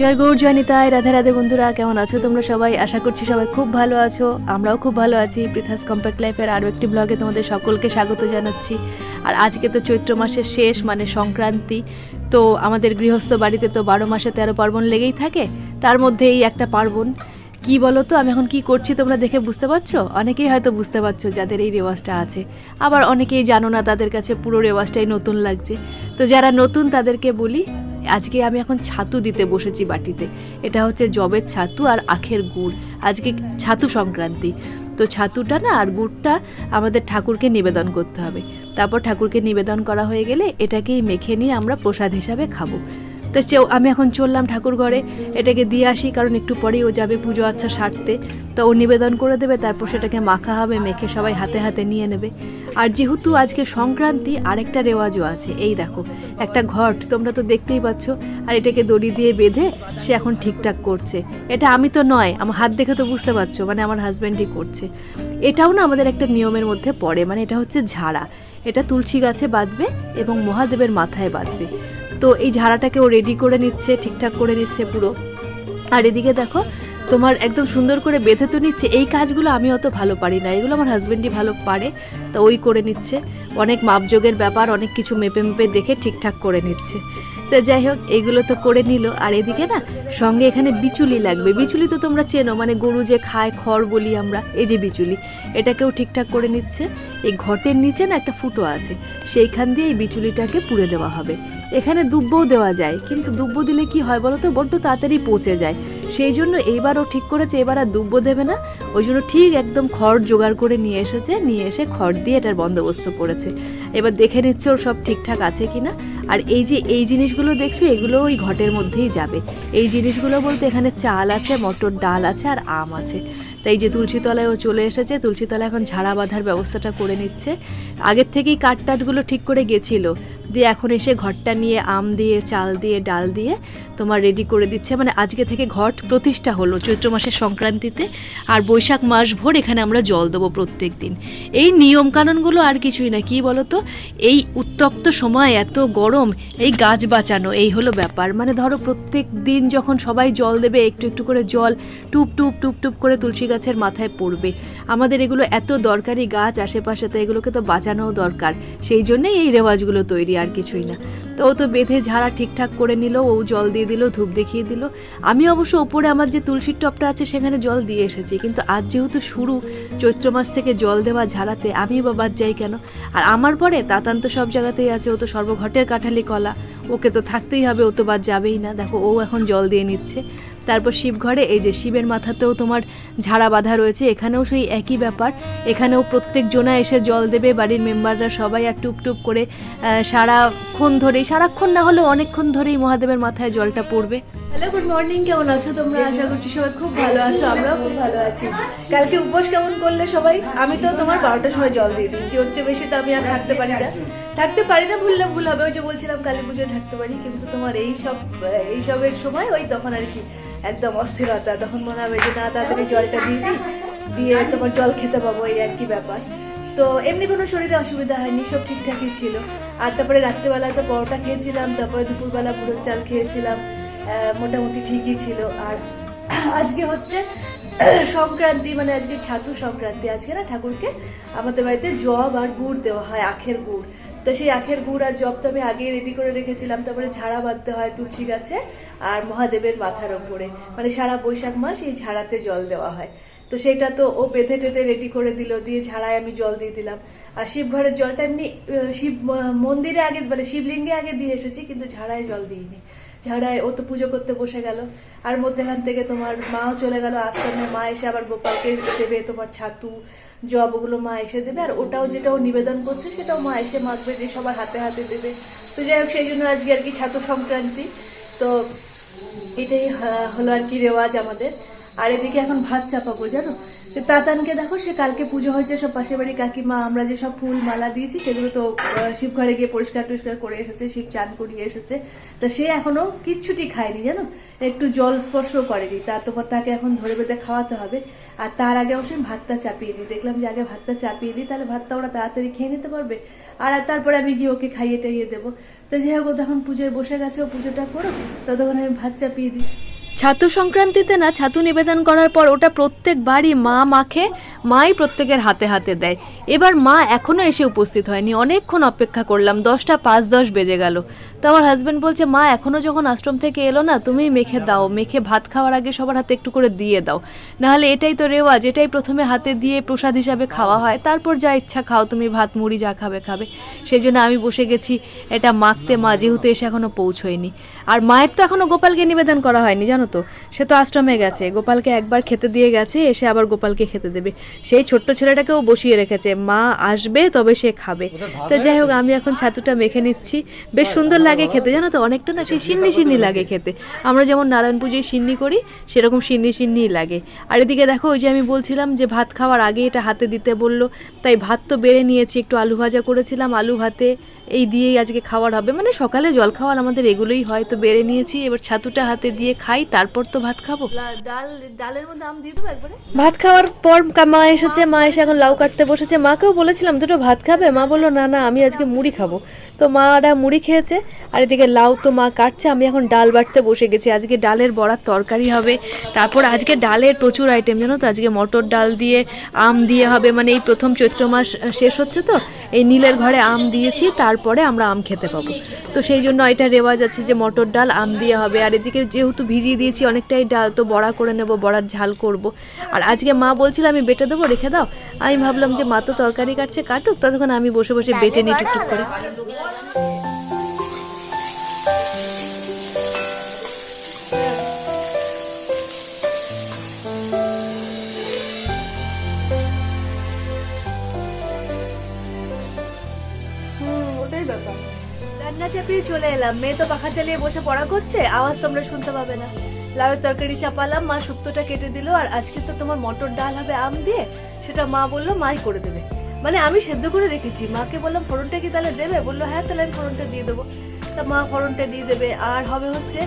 জয় গৌর জয়নিতায় রাধে রাধে বন্ধুরা, কেমন আছো তোমরা সবাই? আশা করছি সবাই খুব ভালো আছো, আমরাও খুব ভালো আছি। পৃথাস কম্প্যাক্ট লাইফের আরও একটি ব্লগে তোমাদের সকলকে স্বাগত জানাচ্ছি। আর আজকে তো চৈত্র মাসের শেষ মানে সংক্রান্তি, তো আমাদের গৃহস্থ বাড়িতে তো বারো মাসে তেরো পার্বণ লেগেই থাকে, তার মধ্যে এই একটা পার্বণ। কি বলো তো আমি এখন কি করছি তোমরা দেখে বুঝতে পারছ? অনেকেই হয়তো বুঝতে পারছ যাদের এই রেওয়াজটা আছে। আবার অনেকেই জানো না তাদের কাছে পুরো রেওয়াজটাই নতুন লাগছে। তো যারা নতুন তাদেরকে বলি আজকে আমি এখন ছাতু দিতে বসেছি বাটিতে। এটা হচ্ছে জবের ছাতু আর আখের গুড়। আজকে ছাতু সংক্রান্তি। তো ছাতুটা না আর গুড়টা আমাদের ঠাকুরকে নিবেদন করতে হবে। তারপর ঠাকুরকে নিবেদন করা হয়ে গেলে এটাকেই মেখে নিয়ে আমরা প্রসাদ হিসাবে খাব। তো সেও, আমি এখন চললাম ঠাকুর ঘরে, এটাকে দিয়ে আসি, কারণ একটু পরেই ও যাবে পুজো আচ্ছা সারতে। তো ও নিবেদন করে দেবে, তারপর সেটাকে মাখা হবে, মেখে সবাই হাতে হাতে নিয়ে নেবে। আর যেহেতু আজকে সংক্রান্তি, আরেকটা রেওয়াজও আছে। এই দেখো, একটা ঘট, তোমরা তো দেখতেই পাচ্ছ। আর এটাকে দড়ি দিয়ে বেঁধে সে এখন ঠিকঠাক করছে। এটা আমি তো নয়, আমার হাত দেখে তো বুঝতে পারছ মানে আমার হাজব্যান্ডই করছে। এটাও না আমাদের একটা নিয়মের মধ্যে পড়ে মানে এটা হচ্ছে ঝাড়া। এটা তুলসী গাছে বাঁধবে এবং মহাদেবের মাথায় বাঁধবে। তো এই ঝাড়াটাকে ও রেডি করে নিচ্ছে, ঠিকঠাক করে নিচ্ছে পুরো। আর এদিকে দেখো, তোমার একদম সুন্দর করে বেঁধে তো নিচ্ছে। এই কাজগুলো আমি অত ভালো পারি না, এগুলো আমার হাজব্যান্ডই ভালো পারে, তো ওই করে নিচ্ছে। অনেক মাপযোগের ব্যাপার, অনেক কিছু মেপে মেপে দেখে ঠিকঠাক করে নিচ্ছে। তো যাই হোক, এগুলো তো করে নিল। আর এদিকে না, সঙ্গে এখানে বিচুলি লাগবে। বিচুলি তো তোমরা চেনো মানে গরু যে খায়, খড় বলি আমরা, এই যে বিচুলি, এটাকেও ঠিকঠাক করে নিচ্ছে। এই ঘটের নিচে না একটা ফুটো আছে, সেইখান দিয়ে এই বিচুলিটাকে পুড়ে দেওয়া হবে। এখানে দুব্বও দেওয়া যায়, কিন্তু দুব্ব দিলে কি হয় বলো তো? বড্ড তাড়াতাড়ি পচে যায়। সেই জন্য এইবারও ঠিক করেছে, এবার আর দুব্ব দেবে না। ওই জন্য ঠিক একদম খড় জোগাড় করে নিয়ে এসেছে, নিয়ে এসে খড় দিয়ে এটার বন্দোবস্ত করেছে। এবার দেখে নিচ্ছে ওর সব ঠিকঠাক আছে কিনা আর এই যে এই জিনিসগুলো দেখছ, এগুলো ওই ঘটের মধ্যেই যাবে। এই জিনিসগুলো বলতে এখানে চাল আছে, মটর ডাল আছে, আর আম আছে। তাই যে তুলসীতলায় ও চলে এসেছে, তুলসীতলা এখন ঝাড়া বাঁধার ব্যবস্থাটা করে নিচ্ছে। আগের থেকেই কাঠ টাটগুলো ঠিক করে গেছিল। দিয়ে এখন এসে ঘরটা নিয়ে আম দিয়ে, চাল দিয়ে, ডাল দিয়ে তোমার রেডি করে দিচ্ছে। মানে আজকে থেকে ঘট প্রতিষ্ঠা হলো চৈত্র মাসের সংক্রান্তিতে। আর বৈশাখ মাস ভোর এখানে আমরা জল দেবো প্রত্যেক দিন। এই নিয়মকানুনগুলো আর কিছুই না, কি বলো তো এই উত্তপ্ত সময় এত গরম, এই গাছ বাঁচানো, এই হলো ব্যাপার। মানে ধরো প্রত্যেক দিন যখন সবাই জল দেবে, একটু একটু করে জল, টুপ টুপ টুপ টুপ করে তুলসী গাছের মাথায় পড়বে। আমাদের এগুলো এত দরকারি গাছ, আশেপাশে তো এগুলোকে তো বাঁচানোও দরকার। সেই জন্যেই এই রেওয়াজগুলো তৈরি আর কিছুই না। তো ও তো বেঁধে ঝাড়া ঠিকঠাক করে নিল, ও জল দিয়ে দিল, ধূপ দেখিয়ে দিল। আমি অবশ্য ওপরে আমার যে তুলসীর টপটা আছে সেখানে জল দিয়ে এসেছি, কিন্তু আজ যেহেতু শুরু চৈত্র মাস থেকে জল দেওয়া ঝাড়াতে, আমি বা বাদ যাই কেন? আর আমার পরে তাতান তো সব জায়গাতেই আছে, ও তো সর্বঘটের কাঠালি কলা, ওকে তো থাকতেই হবে, ও তো বাদ যাবেই না। দেখো, ও এখন জল দিয়ে নিচ্ছে। তারপর শিবঘরে, এই যে শিবের মাথাতেও তোমার ঝাড়া বাঁধা রয়েছে, এখানেও সেই একই ব্যাপার। এখানেও প্রত্যেক জনা এসে জল দেবে, বাড়ির মেম্বাররা সবাই আর টুপ টুপ করে সারাক্ষণ ধরেই সারাক্ষণ না হলেও অনেকক্ষণ ধরেই মহাদেবের মাথায় জলটা পড়বে। হ্যালো গুড মর্নিং কেমন আছো তোমরা? আশা করছি সবাই খুব ভালো আছো, আমরাও খুব ভালো আছি। কালকে উপোস কেমন করলে সবাই? আমি তো তোমার বারোটার সময় জল দিয়ে দিয়েছি, ওর চেয়ে বেশি তো আমি আর থাকতে পারি না। থাকতে পারি না ভুললে ভুল হবে, ওই যে বলছিলাম কালী পুজোয় থাকতে পারি, কিন্তু তোমার এই সব, এই সবের সময় ওই তখন আর কি একদম অস্থিরতা, তখন মনে হবে যে না, তাড়াতাড়ি জলটা দিয়ে দিই, দিয়ে তোমার জল খেতে পাবো, এই আর কি ব্যাপার। তো এমনি কোনো শরীরে অসুবিধা হয়নি, সব ঠিকঠাকই ছিল। আর তারপরে রাত্রিবেলা তো পরোটা খেয়েছিলাম, তারপরে দুপুরবেলা পুরো চাল খেয়েছিলাম মোটামুটি ঠিকই ছিল। আর আজকে হচ্ছে সংক্রান্তি মানে আজকে ছাতু সংক্রান্তি। আজকে না ঠাকুরকে আমাদের বাড়িতে জব আর গুড় দেওয়া হয়, আখের গুড়। তো সেই আখের গুড় আর জব তো আমি আগেই রেডি করে রেখেছিলাম, তারপরে ঝাড়া বাঁধতে হয় তুলসী গাছে আর মহাদেবের মাথার ওপরে। মানে সারা বৈশাখ মাস এই ঝাড়াতে জল দেওয়া হয়। তো সেটা তো ও বেঁধে টেধে রেডি করে দিল, দিয়ে ঝাড়ায় আমি জল দিয়ে দিলাম। আর শিব ঘরের জলটা এমনি শিব মন্দিরে আগে মানে শিবলিঙ্গে আগে দিয়ে এসেছি, কিন্তু ঝাড়ায় জল দিইনি। ঝাড়ায় ও তো পুজো করতে বসে গেল। আর মধ্যেখান থেকে তোমার মাও চলে গেল, আশ্রমে মা এসে আবার গোপালকে দেবে, তোমার ছাতু, জব ওগুলো মা এসে দেবে। আর ওটাও যেটা ও নিবেদন করছে, সেটাও মা এসে মাখবে, যে সবার হাতে হাতে দেবে। তো যাই হোক, সেই জন্য আজকে আর কি ছাতু সংক্রান্তি। তো এটাই হলো আর কি রেওয়াজ আমাদের। আর এদিকে এখন ভাত চাপাবো, জানো? তো তাতানকে দেখো, সে কালকে পুজো হয়েছে, সব পাশের বাড়ি কাকিমা, আমরা যে সব ফুল মালা দিয়েছি, সেগুলো তো শিব ঘরে গিয়ে পরিষ্কার টরিষ্কার করে এসেছে, শিব চান করিয়ে এসেছে। তা সে এখনও কিচ্ছুটি খায়নি, জানো? একটু জল স্পর্শ করেনি, তা তোমার তাকে এখন ধরে বেঁধে খাওয়াতে হবে। আর তার আগে অবশ্যই ভাতটা চাপিয়ে দিই। দেখলাম যে আগে ভাতটা চাপিয়ে দিই, তাহলে ভাতটা ওরা তাড়াতাড়ি খেয়ে নিতে পারবে। আর তারপরে আমি গিয়ে ওকে খাইয়ে টাইয়ে দেবো। তো যাই হোক তখন পুজোয় বসে গেছে, ও পুজোটা করো ততক্ষণ আমি ভাত চাপিয়ে দিই। ছাতু সংক্রান্তিতে না ছাতু নিবেদন করার পর ওটা প্রত্যেক বাড়ি মা মাখে, মাই প্রত্যেকের হাতে হাতে দেয়। এবার মা এখনও এসে উপস্থিত হয়নি। অনেকক্ষণ অপেক্ষা করলাম, দশটা পাঁচ দশ বেজে গেল। তো আমার হাজব্যান্ড বলছে, মা এখনও যখন আশ্রম থেকে এলো না, তুমি মেখে দাও। মেখে ভাত খাওয়ার আগে সবার হাতে একটু করে দিয়ে দাও। নাহলে এটাই তো রেওয়াজ, এটাই প্রথমে হাতে দিয়ে প্রসাদ হিসাবে খাওয়া হয়। তারপর যা ইচ্ছা খাও, তুমি ভাত, মুড়ি, যা খাবে খাবে। সেই জন্য আমি বসে গেছি, এটা মাখতে মা, যেহেতু এসে এখনও পৌঁছয়নি। আর মায়ের তো এখনও গোপালকে নিবেদন করা হয়নি, জানো তো। সে তো আশ্রমে গেছে। গোপালকে একবার খেতে দিয়ে গেছে এসে আবার গোপালকে খেতে দেবে। সেই ছোট্ট ছেলেটাকেও বসিয়ে রেখেছে। মা আসবে তবে সে খাবে। তো যাই হোক আমি এখন ছাতুটা মেখে নিচ্ছি। বেশ সুন্দর লাগে খেতে জানো তো? অনেকটা না সেই সিন্নি সিন্নি লাগে খেতে। আমরা যেমন নারায়ণ পুজোয় সিন্নি করি সেরকম সিন্নি সিন্নিই লাগে। আর এদিকে দেখো ওই যে আমি বলছিলাম যে ভাত খাওয়ার আগে এটা হাতে দিতে বলল। তাই ভাত তো বেড়ে নিয়েছি একটু আলু ভাজা করেছিলাম আলু ভাতে। এই দিয়েই আজকে খাওয়ার হবে। মানে সকালে জল খাওয়ার আমাদের এগুলোই হয়। তো বেড়ে নিয়েছি এবার ছাতুটা হাতে দিয়ে খাই তারপর তো ভাত খাব। ডাল ডালের মধ্যে আম দিয়ে দেবো একবারে? ভাত খাওয়ার পর মা এসেছে মা এসে এখন লাউ কাটতে বসেছে। মাকেও বলেছিলাম দুটো ভাত খাবে? মা বলল না না আমি আজকে মুড়ি খাব। তো মারা মুড়ি খেয়েছে, আর এদিকে লাউ তো মা কাটছে, আমি এখন ডাল বাটতে বসে গেছি। আজকে ডালের বড়ার তরকারি হবে, তারপর আজকে ডালের প্রচুর আইটেম জানো তো? আজকে মটর ডাল দিয়ে আম দিয়ে হবে মানে এই প্রথম চৈত্র মাস শেষ হচ্ছে তো? এই নীলের ঘরে আম দিয়েছি, তারপরে আমরা আম খেতে পাবো। তো সেই জন্য এটা রেওয়াজ আছে যে মটর ডাল, আম দিয়ে হবে। আর এদিকে যেহেতু ভিজিয়ে দিয়েছি অনেকটাই ডাল, তো বড়া করে নেব, বড়ার ঝাল করব। আর আজকে মা বলছিল, আমি বেটে দেবো, রেখে দাও। আমি ভাবলাম যে মা তো তরকারি কাটছে, কাটুক, ততক্ষণ আমি বসে বসে বেটে নিই টুকটুক করে। রান্না চাপিয়ে চলে এলাম। মেয়ে তো পাখা চালিয়ে বসে পড়া করছে, আওয়াজ তোমরা শুনতে পাবে না। লাউয়ের তরকারি চাপালাম, মা শুক্তোটা কেটে দিল, আর আজকে তো তোমার মটর ডাল হবে আম দিয়ে, সেটা মা বলল, মাই করে দেবে। মানে আমি সেদ্ধ করে রেখেছি। মাকে বললাম, ফোড়নটা কি তাহলে দেবে? বলল হ্যাঁ তাহলে আমি ফোড়নটা দিয়ে দেবো। তা মা ফোড়নটা দিয়ে দেবে। আর হবে হচ্ছে,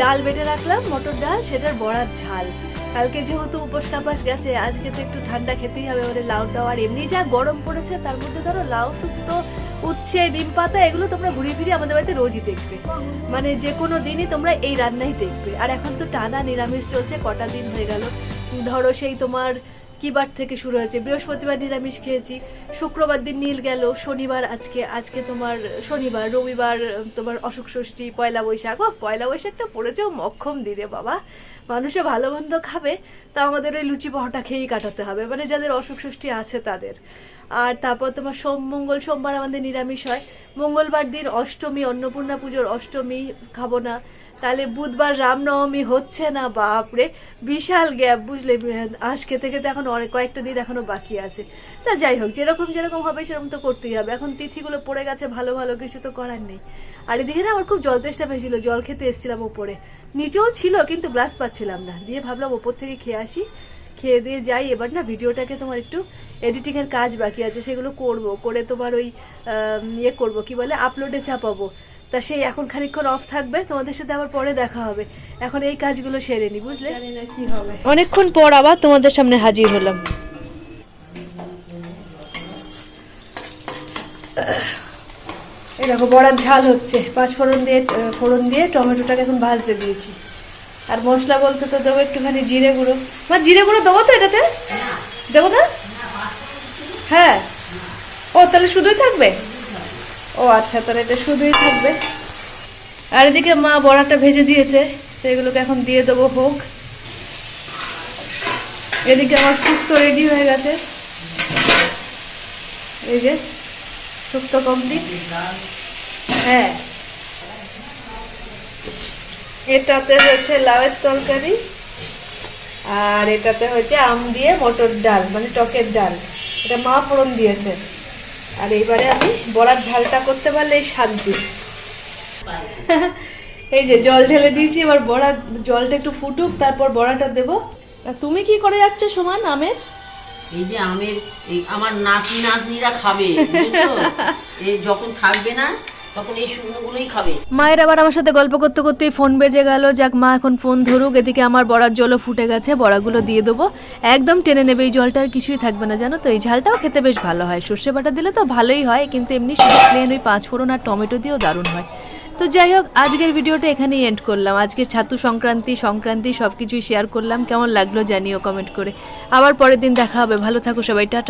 ডাল বেটে রাখলাম, মটর ডাল, সেটার বড়ার ঝাল। কালকে যেহেতু উপোস টাপাস গেছে, আজকে তো একটু ঠান্ডা খেতেই হবে ওরে লাউটাও আর এমনি যা গরম পড়েছে, তার মধ্যে ধরো লাউ, শুক্তো, উচ্ছে, ডিম পাতা, এগুলো তোমরা ঘুরিয়ে ফিরিয়ে আমাদের বাড়িতে রোজই দেখবে। মানে যে কোনো দিনই তোমরা এই রান্নাই দেখবে। আর এখন তো টানা নিরামিষ চলছে, কটা দিন হয়ে গেল। ধরো সেই তোমার কি বার থেকে শুরু হয়েছে? বৃহস্পতিবার নিরামিষ খেয়েছি, শুক্রবার দিন নীল গেল, শনিবার আজকে আজকে তোমার শনিবার, রবিবার তোমার অসুখ ষষ্ঠী, পয়লা বৈশাখ। ও পয়লা বৈশাখটা পড়েছেও মক্ষম দিনে, বাবা। মানুষে ভালো মন্দ খাবে, তা আমাদের ওই লুচি পরোটা খেয়েই কাটাতে হবে মানে যাদের অসুখ ষষ্ঠী আছে তাদের। আর তারপর তোমার সোম, মঙ্গল সোমবার আমাদের নিরামিষ হয়। মঙ্গলবার দিন অষ্টমী, অন্নপূর্ণা পুজোর অষ্টমী খাব না। তাহলে বুধবার রামনবমী হচ্ছে না, বাপরে। বিশাল গ্যাপ, বুঝলে? আজ খেতে খেতে এখন অনেক, কয়েকটা দিন এখনও বাকি আছে। তা যাই হোক, যেরকম যেরকম হবে, সেরকম তো করতেই হবে। এখন তিথিগুলো পড়ে গেছে, ভালো ভালো কিছু তো করার নেই। আর এদিকে না আমার খুব জল তেষ্টা পেয়েছিল, জল খেতে এসেছিলাম ওপরে। নিচেও ছিল, কিন্তু গ্লাস পাচ্ছিলাম না। দিয়ে ভাবলাম ওপর থেকে খেয়ে আসি। খেয়ে দিয়ে যাই। এবার না, ভিডিওটাকে তোমার একটু এডিটিং এর কাজ বাকি আছে, সেগুলো করব। করে তোমার ওই ইয়ে করব, কি বলে আপলোডে চাপাবো। তা সেই এখন খানিকক্ষণ অফ থাকবে তোমাদের সাথে আবার পরে দেখা হবে। এখন এই কাজগুলো সেরে নি বুঝলে? কি হবে। অনেকক্ষণ পর আবার তোমাদের সামনে হাজির হলাম। এই দেখো বড়ার ঝাল হচ্ছে। পাঁচ ফোড়ন দিয়ে ফোড়ন দিয়ে টমেটোটাকে এখন ভাজতে দিয়েছি। আর মশলা বলতে তো দেবো একটুখানি জিরে গুঁড়ো। মা জিরে গুঁড়ো দেবো তো এটাতে? দেবো না? হ্যাঁ। ও তাহলে শুধুই থাকবে? ও আচ্ছা তাহলে এটা শুধুই থাকবে। আর এদিকে মা বড়াটা ভেজে দিয়েছে, তো এগুলোকে এখন দিয়ে দেবো হোক এদিকে আমার শুক্তো রেডি হয়ে গেছে। এই যে, শুক্তো কমপ্লিট হ্যাঁ। এটাতে হয়েছে লাউয়ের তরকারি, আর এটাতে হয়েছে আম দিয়ে মটর ডাল মানে টকের ডাল। এটা মা ফোড়ন দিয়েছে। আর এইবারে আমি বড়ার ঝালটা করতে পারলে শান্তি এই যে জল ঢেলে দিয়েছি, এবার বড়া জলটা একটু ফুটুক, তারপর বড়াটা দেব। তুমি কি করে যাচ্ছ সমান, আমের? এই যে আমের আমার নাতি নাতনিরা খাবে এই যখন থাকবে না মায়ের আবার আমার সাথে গল্প করতে করতেই ফোন বেজে গেল, যাক মা এখন ফোন ধরুক, এদিকে আমার বড়ার জলও ফুটে গেছে, বড়াগুলো দিয়ে দেবো। একদম টেনে নেবে এই জলটা, আর কিছুই থাকবে না, জানো তো? এই ঝালটাও খেতে বেশ ভালো হয়। সর্ষে বাটা দিলে তো ভালোই হয়, কিন্তু এমনি শুধু প্লেন ওই পাঁচ ফোড়ন আর টমেটো দিয়েও দারুণ হয়। তো যাই হোক, আজকের ভিডিওটা এখানেই এন্ড করলাম। আজকের ছাতু সংক্রান্তি সংক্রান্তি সব কিছুই শেয়ার করলাম। কেমন লাগল জানিও কমেন্ট করে। আবার পরের দিন দেখা হবে। ভালো থাকো সবাই, টাটা।